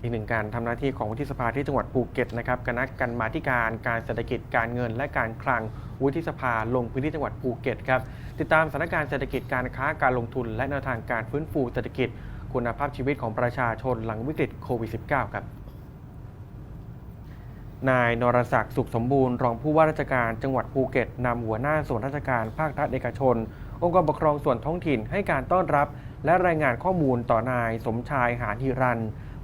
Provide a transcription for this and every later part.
อีกหนึ่งการทำหน้าที่ของวุฒิสภาที่จังหวัดภูเก็ตนะครับคณะกรรมาธิการการเศรษฐกิจการเงิน และการคลังวุฒิสภาลงพื้นที่จังหวัดภูเก็ตครับติดตามสถานการณ์เศรษฐกิจการค้าการลงทุน และแนวทางการฟื้นฟูเศรษฐกิจ คุณภาพชีวิตของประชาชนหลังวิกฤตโควิด -19 ครับนายนรศักดิ์สุขสมบูรณ์รองผู้ว่าราชการจังหวัดภูเก็ตนำหัวหน้าส่วนราชการภาครัฐเอกชน องค์กรปกครองส่วนท้องถิ่นให้การต้อนรับ และรายงานข้อมูลต่อนายสมชายหานฮิรัน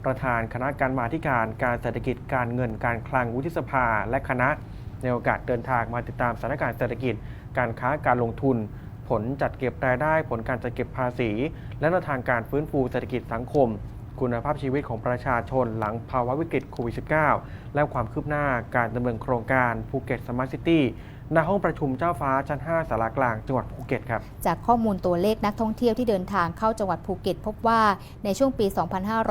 ประธานคณะการมาธิการการเศรษฐกิจการเงินการคลังวุฒิสภาและคณะ ในโอกาสเดินทางมาติดตามสถานการณ์เศรษฐกิจ การค้าการลงทุน ผลจัดเก็บรายได้ ผลการจัดเก็บภาษี และแนวทางการฟื้นฟูเศรษฐกิจสังคม คุณภาพชีวิตของประชาชนหลังภาวะวิกฤตโควิด -19 และความคืบหน้าการดำเนินโครงการภูเก็ตสมาร์ทซิตี้ณห้องประชุมเจ้าฟ้าชั้น 5สารากลางจังหวัดภูเก็ตครับ จากข้อมูลตัวเลขนักท่องเที่ยวที่เดินทางเข้าจังหวัดภูเก็ต พบว่าในช่วงปี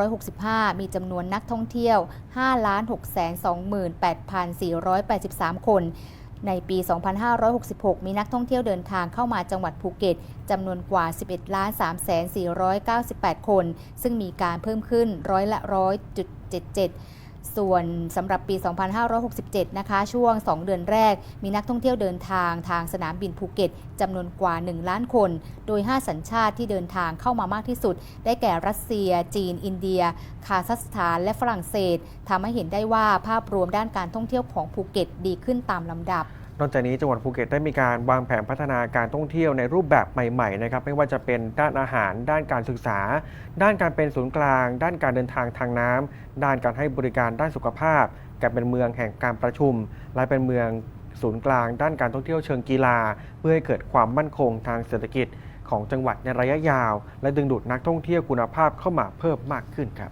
2565 มีจำนวนนักท่องเที่ยว 5,628,483 คน ในปี 2566 มีนักท่องเที่ยวเดินทางเข้ามาจังหวัดภูเก็ตจำนวนกว่า 11 3,498 คน ซึ่งมีการเพิ่มขึ้นร้อยละร้อยจุดเจ็ดเจ็ด ส่วนสำหรับปี 2567 นะคะ ช่วง 2 เดือนแรก มีนักท่องเที่ยวเดินทางทางสนามบินภูเก็ตจำนวนกว่า 1 ล้านคน โดย 5 สัญชาติที่เดินทางเข้ามามากที่สุด ได้แก่รัสเซีย จีน อินเดีย คาซัคสถาน และฝรั่งเศสทำให้เห็นได้ว่าภาพรวมด้านการท่องเที่ยวของภูเก็ตดีขึ้นตามลำดับ นอกจากนี้จังหวัดภูเก็ตได้มีการวางแผนพัฒนาการท่องเที่ยวในรูปแบบใหม่ๆนะครับไม่ว่าจะเป็นด้านอาหาร ด้านการศึกษา ด้านการเป็นศูนย์กลาง ด้านการเดินทางทางน้ำด้านการให้บริการด้านสุขภาพการเป็นเมืองแห่งการประชุม และเป็นเมืองศูนย์กลาง ด้านการท่องเที่ยวเชิงกีฬา เพื่อให้เกิดความมั่นคงทางเศรษฐกิจของจังหวัดในระยะยาว และดึงดูดนักท่องเที่ยวคุณภาพเข้ามาเพิ่มมากขึ้นครับ